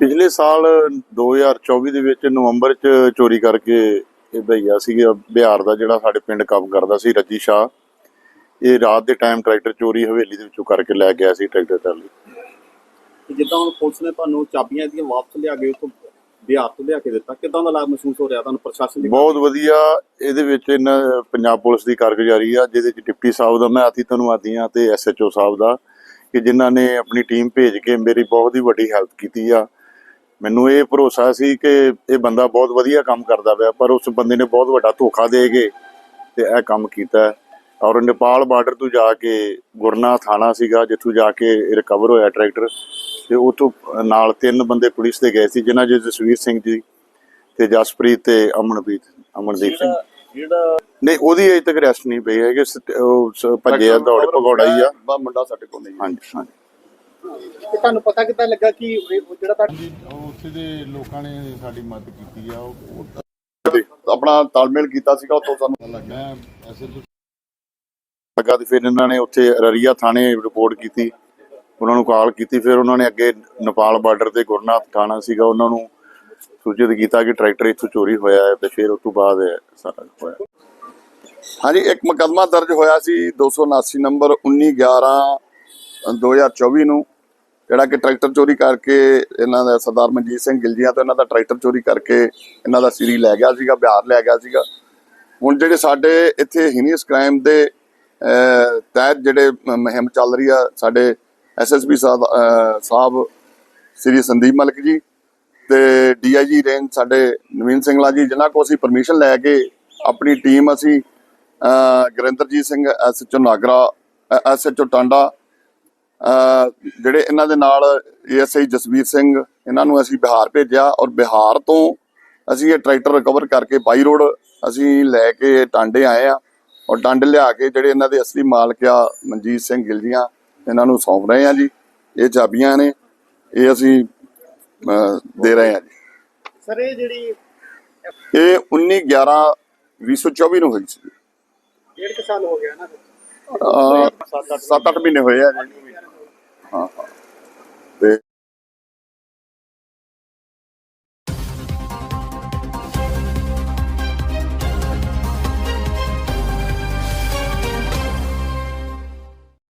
ਪਿਛਲੇ ਸਾਲ 2024 ਦੇ ਵਿੱਚ ਨਵੰਬਰ ਚ ਚੋਰੀ ਕਰਕੇ ਇਹ ਭਈਆ ਸੀਗਾ ਬਿਹਾਰ ਦਾ ਜਿਹੜਾ ਸਾਡੇ ਪਿੰਡ ਕੰਮ ਕਰਦਾ ਸੀ ਰੱਜੀ ਸ਼ਾਹ। ਇਹ ਰਾਤ ਦੇ ਟਾਈਮ ਟਰੈਕਟਰ ਚੋਰੀ ਹਵੇਲੀ ਦੇ ਵਿੱਚੋਂ ਕਰਕੇ ਲੈ ਗਿਆ ਸੀ ਟਰੈਕਟਰ ਟਰਾਲੀ ਜਿੱਦਾਂ ਹੁਣ ਪੁਲਿਸ ਨੇ ਤੁਹਾਨੂੰ ਚਾਬੀਆਂ ਦੀਆਂ ਵਾਪਸ ਲਿਆ ਕੇ ਉਤੋਂ ਬਿਹਾਰ ਤੋਂ ਲਿਆ ਕੇ ਦਿੱਤਾ ਕਿਦਾਂ ਦਾ ਲਾਭ ਮਹਿਸੂਸ ਹੋ ਰਿਹਾ ਤੁਹਾਨੂੰ ਪ੍ਰਸ਼ਾਸਨ ਦੀ ਬਹੁਤ ਵਧੀਆ। ਇਹਦੇ ਵਿੱਚ ਇਹਨਾਂ ਪੰਜਾਬ ਪੁਲਿਸ ਦੀ ਕਾਰਗੁਜ਼ਾਰੀ ਆ ਜਿਹਦੇ ਚ ਡਿਪਟੀ ਸਾਹਿਬ ਦਾ ਮੈਂ ਧੰਨਵਾਦੀ ਆ ਤੇ ਐਸਐਚਓ ਸਾਹਿਬ ਦਾ ਕਿ ਜਿਨ੍ਹਾਂ ਨੇ ਆਪਣੀ ਟੀਮ ਭੇਜ ਕੇ ਮੇਰੀ ਬਹੁਤ ਹੀ ਵੱਡੀ ਹੈਲਪ ਕੀਤੀ ਆ। ਮੈਨੂੰ ਇਹ ਭਰੋਸਾ ਸੀ ਕਿ ਇਹ ਬੰਦਾ ਬਹੁਤ ਵਧੀਆ ਕੰਮ ਕਰਦਾ ਪਿਆ ਪਰ ਉਸ ਬੰਦੇ ਨੇ ਬਹੁਤ ਵੱਡਾ ਧੋਖਾ ਦੇ ਕੇ ਤੇ ਇਹ ਕੰਮ ਕੀਤਾ। ਹੈ। ਔਰ ਨੇਪਾਲ ਬਾਰਡਰ ਤੋਂ ਜਾ ਕੇ ਗੁਰਨਾ ਥਾਣਾ ਸੀਗਾ ਜਿੱਥੋਂ ਜਾ ਕੇ ਰਿਕਵਰ ਹੋਇਆ ਟਰੈਕਟਰ। ਤੇ ਉਤੋਂ ਨਾਲ ਤਿੰਨ ਬੰਦੇ ਪੁਲਿਸ ਦੇ ਗਏ ਸੀ ਜਿਨ੍ਹਾਂ 'ਚ ਜਸਵੀਰ ਸਿੰਘ ਜੀ ਤੇ ਜਸਪ੍ਰੀਤ ਤੇ ਅਮਨਪ੍ਰੀਤ ਅਮਨਦੀਪ ਸਿੰਘ। ਜਿਹੜਾ ਨਹੀਂ ਉਹਦੀ ਅਜੇ ਤੱਕ ਰੈਸਟ ਨਹੀਂ ਪਈ ਹੈਗੇ ਸਟ- ਉਹ ਸ- ਭੱਜੇ ਆ ਦੌੜ ਭਗੌੜਾ ਹੀ ਆ। ਬਾ ਮੁੰਡਾ ਸਾਡੇ ਕੋਲ ਨਹੀਂ ਹਾਂਜੀ ਹਾਂਜੀ। ਤੇ ਤੁਹਾਨੂੰ ਪਤਾ ਕਿੱਦਾਂ ਲੱਗਾ ਕਿ ਇਹ- ਉਹ ਜਿਹੜਾ ਤੁਹਾਡਾ ਉੱਥੇ ਦੇ ਲੋਕਾਂ ਨੇ ਸਾਡੀ ਮਦਦ ਕੀਤੀ ਆ ਉਹ ਆਪਣਾ ਤਾਲਮੇਲ ਕੀਤਾ ਸੀਗਾ ਉਤੋਂ ਸਾਨੂੰ ਮੈਂ ਐਸੇ ਲੱਗਾ ਤੇ ਫਿਰ ਇਹਨਾਂ ਨੇ ਉੱਥੇ ਰਰੀਆ ਥਾਣੇ ਰਿਪੋਰਟ ਕੀਤੀ ਉਹਨਾਂ ਨੂੰ ਕਾਲ ਕੀਤੀ ਫਿਰ ਉਹਨਾਂ ਨੇ ਅੱਗੇ ਨੇਪਾਲ ਬਾਰਡਰ ਤੇ ਗੁਰਨਾਥ ਥਾਣਾ ਸੀਗਾ ਉਹਨਾਂ ਨੂੰ ਸੂਚਿਤ ਕੀਤਾ ਕਿ ਟਰੈਕਟਰ ਇੱਥੋਂ ਚੋਰੀ ਹੋਇਆ ਹੈ ਤੇ ਫਿਰ ਉਸ ਤੋਂ ਬਾਅਦ ਸਾਰਾ ਹੋਇਆ। ਹਾਂਜੀ ਇੱਕ ਮੁਕੱਦਮਾ ਦਰਜ ਹੋਇਆ ਸੀ 279 ਨੰਬਰ 1911 2024 ਨੂੰ ਜਿਹੜਾ ਕਿ ਟਰੈਕਟਰ ਚੋਰੀ ਕਰਕੇ ਇਹਨਾਂ ਦਾ ਸਰਦਾਰ ਮਨਜੀਤ ਸਿੰਘ ਗਿਲਜੀਆਂ ਤੋਂ ਇਹਨਾਂ ਦਾ ਟਰੈਕਟਰ ਚੋਰੀ ਕਰਕੇ ਇਹਨਾਂ ਦਾ ਸਿਰੀ ਲੈ ਗਿਆ ਸੀਗਾ ਬਿਹਾਰ ਲੈ ਗਿਆ ਸੀਗਾ। ਹੁਣ ਜਿਹੜੇ ਸਾਡੇ ਇੱਥੇ ਹੀਨੀਅਸ ਕ੍ਰਾਈਮ ਦੇ ਤਹਿਤ ਜਿਹੜੇ ਮ- ਮੁਹਿੰਮ ਚੱਲ ਰਹੀ ਆ ਸਾਡੇ ਐਸਐਸਪੀ ਸਾਹਿਬ ਅਹ, ਸਾਹਿਬ ਸ੍ਰੀ ਸੰਦੀਪ ਮਲਕ ਜੀ ਤੇ ਡੀਆਈਜੀ ਰੇਂਜ ਸਾਡੇ ਨਵੀਨ ਸਿੰਘਲਾ ਜੀ ਜਿਨ੍ਹਾਂ ਕੋ ਅਸੀਂ ਪਰਮਿਸ਼ਨ ਲੈ ਕੇ ਆਪਣੀ ਟੀਮ ਅਸੀਂ ਗੁਰਿੰਦਰਜੀਤ ਸਿੰਘ ਐਸਐਚਓ ਨਾਗਰਾ ਐਸਐਚਓ ਟਾਂਡਾ ਜਿਹੜੇ ਇਹਨਾਂ ਦੇ ਨਾਲ ਏਐਸਆਈ ਜਸਵੀਰ ਸਿੰਘ ਇਹਨਾਂ ਨੂੰ ਅਸੀਂ ਬਿਹਾਰ ਭੇਜਿਆ ਔਰ ਬਿਹਾਰ ਤੋਂ ਅਸੀਂ ਇਹ ਟਰੈਕਟਰ ਰਿਕਵਰ ਕਰਕੇ ਬਾਈ ਰੋਡ ਅਸੀਂ ਲੈ ਕੇ ਟਾਂਡੇ ਆਏ ਆ ਔਰ ਟਾਂਡੇ ਲਿਆ ਕੇ ਜਿਹੜੇ ਇਹਨਾਂ ਦੇ ਅਸਲੀ ਮਾਲਕ ਆ ਮਨਜੀਤ ਸਿੰਘ ਗਿਲਜੀਆਂ ਇਹਨਾਂ ਨੂੰ ਸੌਂਪ ਰਹੇ ਆ ਜੀ। ਇਹ ਚਾਬੀਆਂ ਨੇ ਇਹ ਅਸੀਂ ਦੇ ਰਹੇ ਆ ਜੀ। ਸਰ ਇਹ ਜਿਹੜੀ ਇਹ 19 11 2024 ਨੂੰ ਹੋਈ ਸੀ। ਡੇਢ ਕੁ ਸਾਲ ਹੋ ਗਿਆ ਨਾ। ਅਹ, ਸੱਤ ਅੱਠ ਮਹੀਨੇ ਹੋਏ ਆ ਜੀ। ਹਾਂ ਹਾਂ